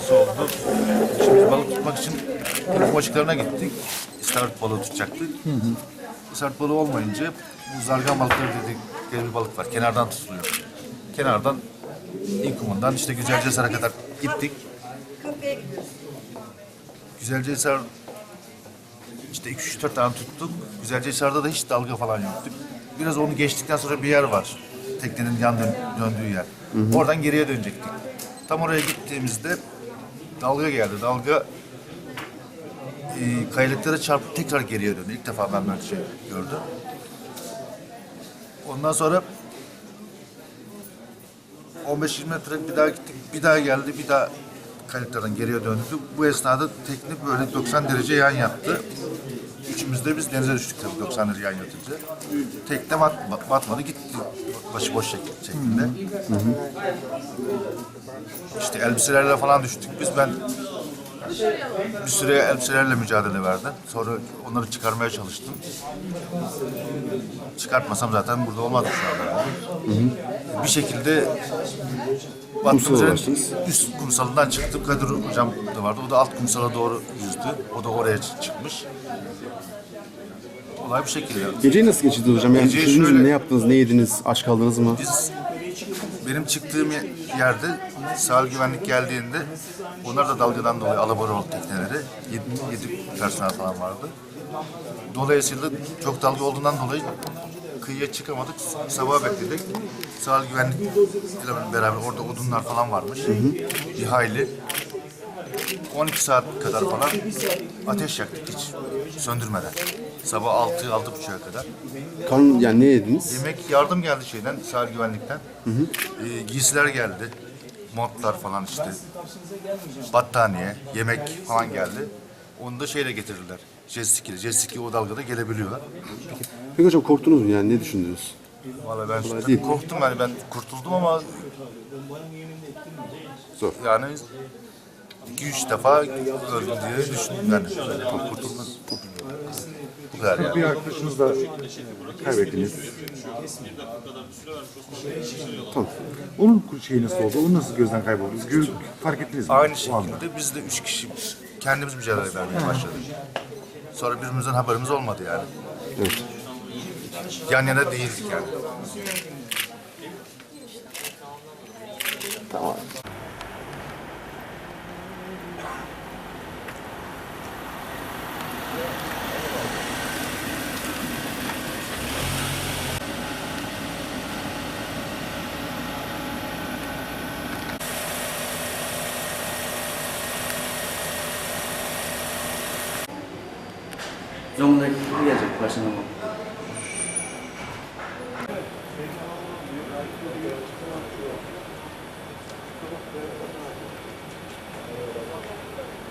nasıl oldu? Şimdi balık tutmak için telefon açıklarına gittik. İstavrit balığı tutacaktık. İstavrit balığı olmayınca bu zargan balıkları dedikleri bir balık var. Kenardan tutuluyor. Kenardan ilk kumundan işte Güzelcehisar'a kadar gittik. Güzelcehisar işte 2-3-4 tane tuttuk. Güzelcehisar'da da hiç dalga falan yoktu. Biraz onu geçtikten sonra bir yer var. Teknenin yan dön- döndüğü yer. Oradan geriye dönecektik. Tam oraya gittiğimizde dalga geldi. Dalga e, kayalıklara çarpıp tekrar geriye döndü. İlk defa ben böyle şey gördüm. Ondan sonra 15-20 metre bir daha gittik. Bir daha geldi. Bir daha kayalıklardan geriye döndü. Bu esnada tekne böyle 90 derece yan yattı. Üçümüz de biz denize düştük tabii 90 derece yan yatınca. Tekne bat, bat- batmadı gitti. Başıboş şek- şeklinde. İşte elbiselerle falan düştük biz. Ben bir süre elbiselerle mücadele verdim. Sonra onları çıkarmaya çalıştım. Çıkartmasam zaten burada olmazdı şu anda. yani. Bir şekilde Kumsala ulaştınız. üst kumsalından çıktım. Kadir hocam da vardı. O da alt kumsala doğru yüzdü. O da oraya çı- çıkmış. Olay bu şekilde. Geceyi nasıl geçirdiniz hocam? Yani Geceyi düşündünüz mü? şöyle- Ne yaptınız? Ne yediniz? Aç kaldınız mı? Biz benim çıktığım ye- yerde sahil güvenlik geldiğinde onlar da dalgadan dolayı alabora oldu tekneleri. Yedi, yedi personel falan vardı. Dolayısıyla çok dalga olduğundan dolayı kıyıya çıkamadık. Sabah bekledik. Sahil güvenlik ile beraber orada odunlar falan varmış. Bir hayli. 12 saat kadar falan ateş yaktık hiç söndürmeden. Sabah 6 altı buçuğa kadar. Karn yani ne yediniz? Yemek yardım geldi şeyden, sahil güvenlikten. Ee, giysiler geldi. Montlar falan işte. Battaniye, yemek falan geldi. Onu da şeyle getirdiler. Jet ski ile. Jet ski o dalgada gelebiliyorlar. Peki hocam korktunuz mu yani? Ne düşündünüz? Vallahi ben Kolay değil. korktum yani ben kurtuldum ama Zor. yani iki üç defa öldüm diye düşündüm yani. Kurtuldum. Bu kadar yani. Bir arkadaşınız da kaybettiniz. Tamam. Onun şeyi nasıl oldu? Onu nasıl gözden kayboldu? Gör- fark ettiniz mi? Aynı o anda? şekilde biz de üç kişi kendimiz mücadele vermeye başladık. Sonra birbirimizden haberimiz olmadı yani. Evet. Yan yana değildik yani. Tamam. Zonguldak'a gelecek başına bu. Thank you.